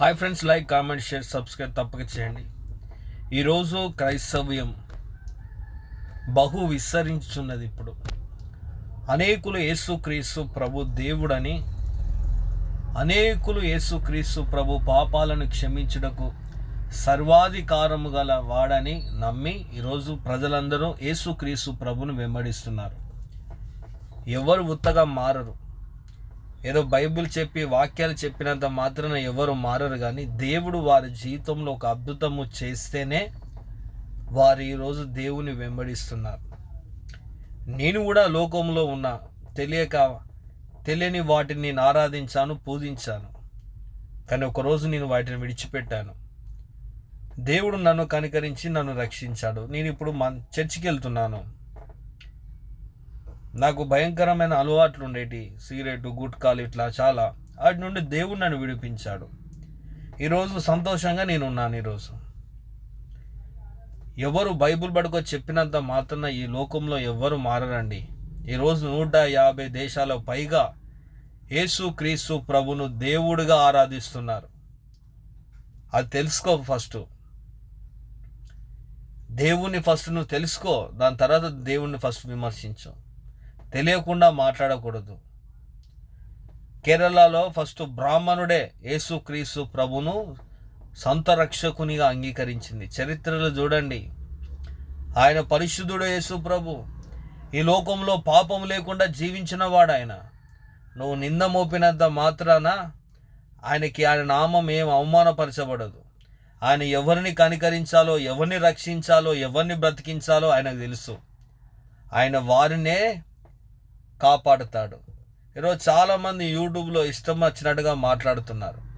Hi friends like comment share subscribe తప్పక చేయండి. ఈరోజు క్రైస్తవ్యం బహు విస్తరించున్నది ఇప్పుడు. అనేకులు యేసుక్రీస్తు ప్రభు దేవుడని అనేకులు యేసుక్రీస్తు ప్రభు పాపాలను క్షమించుటకు సర్వాధికారము గల వాడని నమ్మి ఈరోజు ప్రజలందరూ యేసుక్రీస్తు ప్రభును వెంబడిస్తున్నారు. ఎవరు ఉత్తగా మారరు? ఏదో బైబిల్ చెప్పి వాక్యాలు చెప్పినంత మాత్రాన ఎవరు మారరు కానీ దేవుడు వారి జీవితంలో ఒక అద్భుతము చేస్తేనే వారు ఈరోజు దేవుని వెంబడిస్తున్నారు. నేను కూడా లోకంలో ఉన్న తెలియక తెలియని వాటిని నేను ఆరాధించాను పూజించాను. కానీ ఒకరోజు నేను వాటిని విడిచిపెట్టాను. దేవుడు నన్ను కనికరించి నన్ను రక్షించాడు. నేను ఇప్పుడు మన చర్చికి వెళ్తున్నాను. నాకు భయంకరమైన అలవాట్లు ఉండేటి సిగరెట్ గుట్కాలు ఇట్లా చాలా. వాటి నుండి దేవుడు నన్ను విడిపించాడు. ఈరోజు సంతోషంగా నేను ఉన్నాను ఈరోజు. ఎవరు బైబిల్ పడుకో చెప్పినంత మాత్రాన ఈ లోకంలో ఎవ్వరు మారరండి. ఈరోజు నూట యాభై దేశాల పైగా యేసు క్రీస్తు ప్రభును దేవుడిగా ఆరాధిస్తున్నారు. అది తెలుసుకో ఫస్ట్. దేవుణ్ణి ఫస్ట్ నువ్వు తెలుసుకో. దాని తర్వాత దేవుణ్ణి ఫస్ట్ విమర్శించు. తెలియకుండా మాట్లాడకూడదు. కేరళలో ఫస్ట్ బ్రాహ్మణుడే యేసుక్రీస్తు ప్రభును సొంత రక్షకునిగా అంగీకరించింది. చరిత్రలో చూడండి. ఆయన పరిశుద్ధుడు యేసు ప్రభు. ఈ లోకంలో పాపం లేకుండా జీవించిన వాడు ఆయన నువ్వు నింద మోపినంత మాత్రాన ఆయనకి ఆయన నామం ఏం అవమానపరచబడదు. ఆయన ఎవరిని కనికరించాలో ఎవరిని రక్షించాలో ఎవరిని బ్రతికించాలో ఆయనకు తెలుసు. ఆయన వారినే కాపాడుతాడు. ఈరోజు చాలామంది యూట్యూబ్లో ఇష్టం వచ్చినట్టుగా మాట్లాడుతున్నారు.